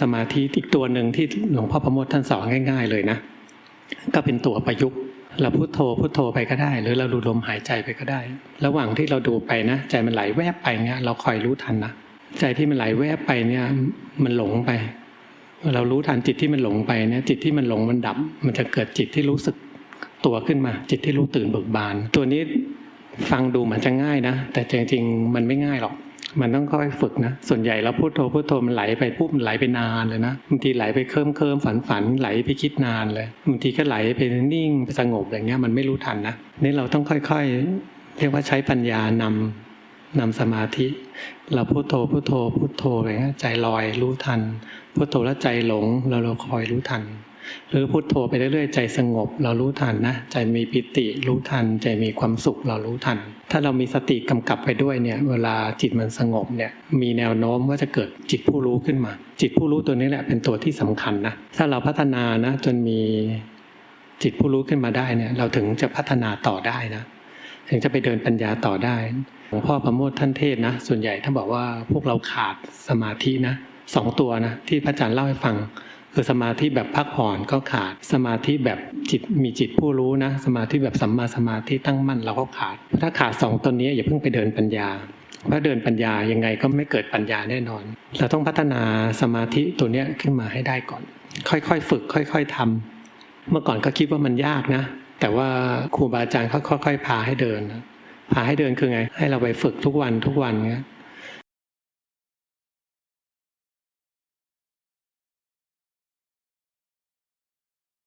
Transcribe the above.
สมาธิอีกตัวหนึ่งที่หลวงพ่อประโมทท่านสอนง่าย ๆ เลยนะ ก็เป็นตัวประยุกต์เราพุโทโธพุโทโธไปก็ได้ หรือเราดูลมหายใจไปก็ได้ ระหว่างที่เราดูไปนะ ใจมันไหลแวบไปเงี้ยเราคอยรู้ทันนะใจที่มันไหลแวบไปเนี่ย มันหลงไป เรารู้ทันจิตที่มันหลงไปเนี่ย จิตที่มันหลงมันดับ มันจะเกิดจิตที่รู้สึกตัวขึ้นมา จิตที่รู้ตื่นเบิกบาน ตัวนี้ฟังดูเหมือนจะง่ายนะแต่จริงๆมันไม่ง่ายหรอก มันต้องค่อยฝึกนะ ส่วนใหญ่เราพูดโทพูดโทมันไหลไปปุ๊บมันไหลไปนานเลยนะบางทีไหลไปเคลิ้มเคลิ้มฝันฝันไหลไปคิดนานเลยบางทีก็ไหลไปนิ่งไปสงบอย่างเงี้ยมันไม่รู้ทันนะนี่เราต้องค่อยๆ เรียกว่าใช้ปัญญานำนำสมาธิ เราพูดโทพูดโทพูดโทอะไรเงี้ยใจลอยรู้ทันพูดโทแล้วใจหลงเราเราคอยรู้ทัน หรือพุโทโธไปเรื่อยๆ ใจสงบ เรารู้ทันนะ ใจมีปิติรู้ทัน ใจมีความสุขเรารู้ทัน ถ้าเรามีสติกำกับไปด้วยเนี่ยเวลาจิตมันสงบเนี่ยมีแนวโน้มว่าจะเกิดจิตผู้รู้ขึ้นมา จิตผู้รู้ตัวนี้แหละเป็นตัวที่สำคัญนะถ้าเราพัฒนานะจนมีจิตผู้รู้ขึ้นมาได้เนี่ยเราถึงจะพัฒนาต่อได้นะถึงจะไปเดินปัญญาต่อได้หลวงพ่อประโมทท่านเทศนะ ส่วนใหญ่ท่านบอกว่าพวกเราขาดสมาธินะสองตัวนะที่พระอาจารย์เล่าให้ฟัง คือสมาธิแบบพักผ่อนก็ขาด สมาธิแบบจิตมีจิตผู้รู้นะ สมาธิแบบสัมมาสมาธิตั้งมั่นเราก็ขาด ถ้าขาดสองตัวนี้อย่าเพิ่งไปเดินปัญญาเพราะเดินปัญญายังไงก็ไม่เกิดปัญญาแน่นอน เราต้องพัฒนาสมาธิตัวนี้ขึ้นมาให้ได้ก่อน ค่อยๆฝึก ค่อย ๆทำเมื่อก่อนก็คิดว่ามันยากนะ แต่ว่าครูบาอาจารย์เขาค่อย ๆ พาให้เดินพาให้เดินคือไง ให้เราไปฝึกทุกวันทุกวันเงี้ย